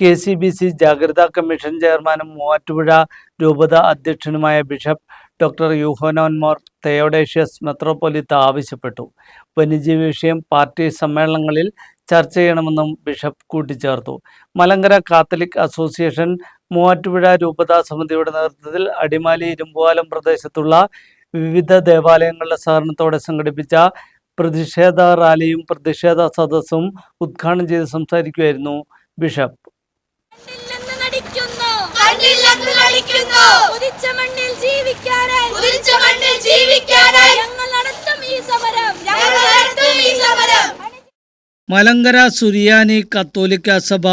K C B C ജാഗ്രതാ commission ചെയർമാനും മൂവാറ്റുപുഴ രൂപത അധ്യക്ഷനുമായ ബിഷപ്പ് ഡോക്ടർ യൂഹോനോൻ മോർ തെയോഡേഷ്യസ് മെത്രോപൊലിത്ത ആവശ്യപ്പെട്ടു. വന്യജീവി വിഷയം പാർട്ടി സമ്മേളനങ്ങളിൽ ചർച്ച ചെയ്യണമെന്നും ബിഷപ്പ് കൂട്ടിച്ചേർത്തു. മലങ്കര കാത്തലിക് അസോസിയേഷൻ മൂവാറ്റുപുഴ രൂപതാ സമിതിയുടെ നേതൃത്വത്തിൽ അടിമാലി ഇരുമ്പുവാലം പ്രദേശത്തുള്ള വിവിധ ദേവാലയങ്ങളുടെ സഹകരണത്തോടെ സംഘടിപ്പിച്ച പ്രതിഷേധ റാലിയും പ്രതിഷേധ സദസ്സും ഉദ്ഘാടനം ചെയ്ത് സംസാരിക്കുകയായിരുന്നു ബിഷപ്പ്. ഉദിച്ച മണ്ണിൽ ജീവിക്കാനായി. ഉദിച്ച മണ്ണിൽ ജീവിക്കാനായി. ഞങ്ങൾ നടത്തും ഈ സമരം. ഞങ്ങൾ നടത്തും ഈ സമരം. മലങ്കര സുരിയാനി കത്തോലിക്ക സഭ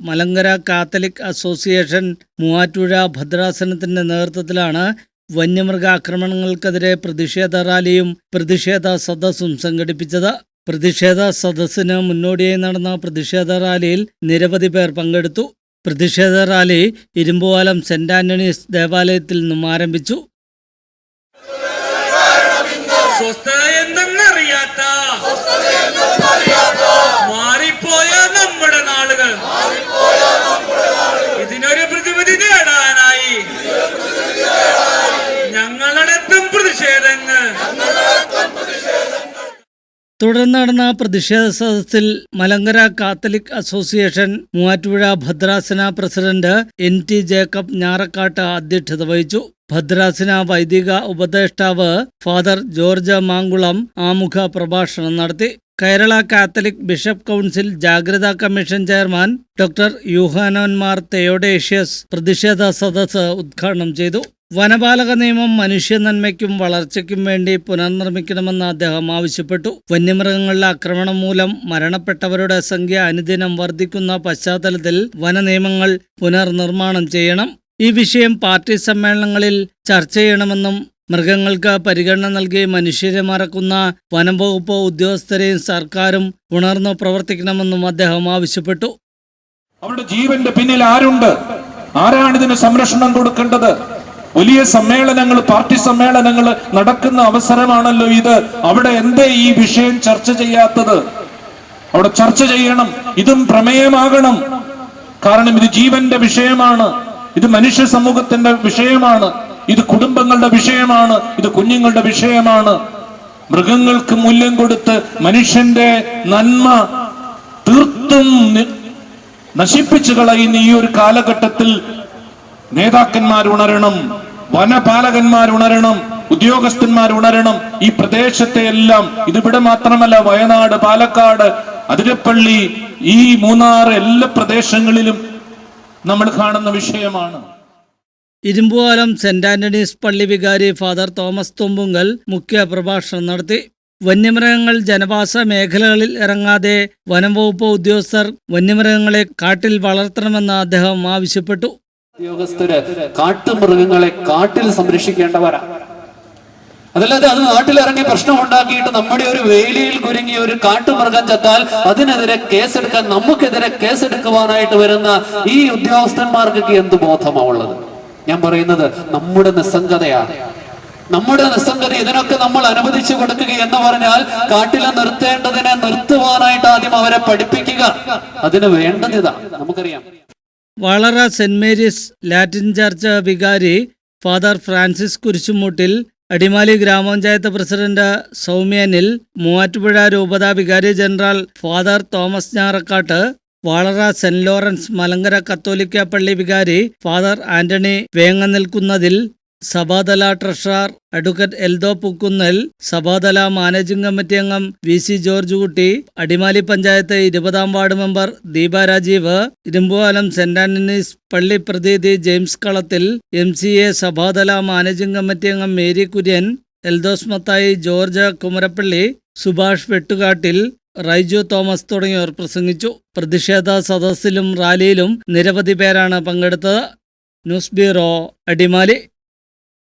മലങ്കര കാത്തലിക് അസോസിയേഷൻ മൂവാറ്റുഴ ഭദ്രാസനത്തിന്റെ നേതൃത്വത്തിലാണ് വന്യമൃഗാക്രമണങ്ങൾക്കെതിരെ പ്രതിഷേധ റാലിയും പ്രതിഷേധ സദസ്സും സംഘടിപ്പിച്ചത്. പ്രതിഷേധ സദസ്സിന് മുന്നോടിയായി നടന്ന പ്രതിഷേധ റാലിയിൽ നിരവധി പേർ പങ്കെടുത്തു. പ്രതിഷേധ റാലി ഇരുമ്പുവാലം സെന്റ് ആന്റണീസ് ദേവാലയത്തിൽ നിന്നും ആരംഭിച്ചു. സ്വസ്ഥത എന്തെന്നറിയാത്ത തുടർന്ന് നടന്ന പ്രതിഷേധ സദസ്സിൽ മലങ്കര കാത്തലിക് അസോസിയേഷൻ മൂവാറ്റുപുഴ ഭദ്രാസന president N T Jacob Njarakkattu അധ്യക്ഷത വഹിച്ചു. ഭദ്രാസന വൈദിക ഉപദേഷ്ടാവ് ഫാദർ ജോർജ് മാങ്കുളം ആമുഖ പ്രഭാഷണം നടത്തി. കേരള കാത്തലിക് ബിഷപ്പ് കൗൺസിൽ ജാഗ്രതാ commission chairman doctor Yuhanon Mar Theodosius പ്രതിഷേധ സദസ്സ് ഉദ്ഘാടനം ചെയ്തു. വനപാലക നിയമം മനുഷ്യ നന്മയ്ക്കും വളർച്ചയ്ക്കും വേണ്ടി പുനർനിർമ്മിക്കണമെന്ന് അദ്ദേഹം ആവശ്യപ്പെട്ടു. വന്യമൃഗങ്ങളുടെ ആക്രമണം മൂലം മരണപ്പെട്ടവരുടെ സംഖ്യ അനുദിനം വർദ്ധിക്കുന്ന പശ്ചാത്തലത്തിൽ വന നിയമങ്ങൾ പുനർനിർമ്മാണം ചെയ്യണം. ഈ വിഷയം പാർട്ടി സമ്മേളനങ്ങളിൽ ചർച്ച ചെയ്യണമെന്നും മൃഗങ്ങൾക്ക് പരിഗണന നൽകി മനുഷ്യരെ മറക്കുന്ന വനം വകുപ്പ് ഉദ്യോഗസ്ഥരെയും സർക്കാരും ഉണർന്നു പ്രവർത്തിക്കണമെന്നും അദ്ദേഹം ആവശ്യപ്പെട്ടു. അവരുടെ ജീവന്റെ പിന്നിൽ ആരുണ്ട്? ആരാണ് ഇതിന് സംരക്ഷണം കൊടുക്കേണ്ടത്? വലിയ സമ്മേളനങ്ങൾ പാർട്ടി സമ്മേളനങ്ങൾ നടക്കുന്ന അവസരമാണല്ലോ ഇത്. അവിടെ എന്തേ ഈ വിഷയം ചർച്ച ചെയ്യാത്തത്? അവിടെ ചർച്ച ചെയ്യണം. ഇതും പ്രമേയമാകണം. കാരണം ഇത് ജീവന്റെ വിഷയമാണ്. ഇത് മനുഷ്യ സമൂഹത്തിന്റെ വിഷയമാണ്. ഇത് കുടുംബങ്ങളുടെ വിഷയമാണ്. ഇത് കുഞ്ഞുങ്ങളുടെ വിഷയമാണ്. മൃഗങ്ങൾക്ക് മൂല്യം കൊടുത്ത് മനുഷ്യന്റെ നന്മ തീർത്തും നശിപ്പിച്ചു കളയുന്ന ഈ ഒരു കാലഘട്ടത്തിൽ നേതാക്കന്മാർ ഉണരണം. വനപാലകന്മാർ ഉണരണം ഉദ്യോഗസ്ഥന്മാർ ഉണരണം. ഈ പ്രദേശത്തെ എല്ലാം ഇതിവിടെ മാത്രമല്ല വയനാട് പാലക്കാട് അതിരപ്പള്ളി ഈ മൂന്നാർ എല്ലാ പ്രദേശങ്ങളിലും നമ്മൾ കാണുന്ന വിഷയമാണ്. ഇരുമ്പുവാലം സെന്റ് ആന്റണീസ് പള്ളി വികാരി ഫാദർ തോമസ് തുമ്പുങ്കൽ മുഖ്യ പ്രഭാഷണം നടത്തി. വന്യമൃഗങ്ങൾ ജനവാസ മേഖലകളിൽ ഇറങ്ങാതെ വനം വകുപ്പ് ഉദ്യോഗസ്ഥർ വന്യമൃഗങ്ങളെ കാട്ടിൽ വളർത്തണമെന്ന് അദ്ദേഹം ആവശ്യപ്പെട്ടു. ഉദ്യോഗസ്ഥര് കാട്ടുമൃഗങ്ങളെ കാട്ടിൽ സംരക്ഷിക്കേണ്ടവരാ. അതല്ലാതെ അത് നാട്ടിലിറങ്ങി പ്രശ്നം ഉണ്ടാക്കിയിട്ട് നമ്മുടെ ഒരു വേലിയിൽ കുരുങ്ങി ഒരു കാട്ടുമൃഗം ചത്താൽ അതിനെതിരെ കേസെടുക്കാൻ നമുക്കെതിരെ കേസെടുക്കുവാനായിട്ട് വരുന്ന ഈ ഉദ്യോഗസ്ഥന്മാർക്കൊക്കെ എന്ത് ബോധമാ ഉള്ളത്? ഞാൻ പറയുന്നത് നമ്മുടെ നിസ്സംഗതയാണ്. നമ്മുടെ നിസ്സംഗത ഇതിനൊക്കെ നമ്മൾ അനുവദിച്ചു കൊടുക്കുക എന്ന് പറഞ്ഞാൽ കാട്ടിലെ നിർത്തേണ്ടതിനെ നിർത്തുവാനായിട്ട് ആദ്യം അവരെ പഠിപ്പിക്കുക. അതിന് വേണ്ടതിതാ നമുക്കറിയാം. Valara Saint Mary's Latin church വികാരി ഫാദർ ഫ്രാൻസിസ് കുരിശുമൂട്ടിൽ അടിമാലി ഗ്രാമപഞ്ചായത്ത് പ്രസിഡന്റ് സൗമ്യനിൽ മൂവാറ്റുപുഴ രൂപതാ വികാരി general father Thomas Njarakkattu Valara Saint Lawrence Malankara കത്തോലിക്ക പള്ളി വികാരി ഫാദർ ആന്റണി വേങ്ങ നിൽക്കുന്നതിൽ സഭാതല ട്രഷറർ അഡ്വക്കേറ്റ് എൽദോ പുക്കുന്നൽ സഭാതല മാനേജിംഗ് കമ്മിറ്റി അംഗം വി സി ജോർജ് കുട്ടി അടിമാലി പഞ്ചായത്ത് ഇരുപതാം ward member Deepa Rajeev Irumpuvalam Saint Antony's പള്ളി പ്രതിനിധി James Kalathil M C A സഭാതല managing committee അംഗം മേരി കുര്യൻ എൽദോസ് മത്തായി ജോർജ് കുമരപ്പള്ളി സുഭാഷ് വെട്ടുകാട്ടിൽ റൈജു തോമസ് തുടങ്ങിയവർ പ്രസംഗിച്ചു. പ്രതിഷേധ സദസ്സിലും റാലിയിലും നിരവധി പേരാണ് പങ്കെടുത്തത്. News bureau Adimali.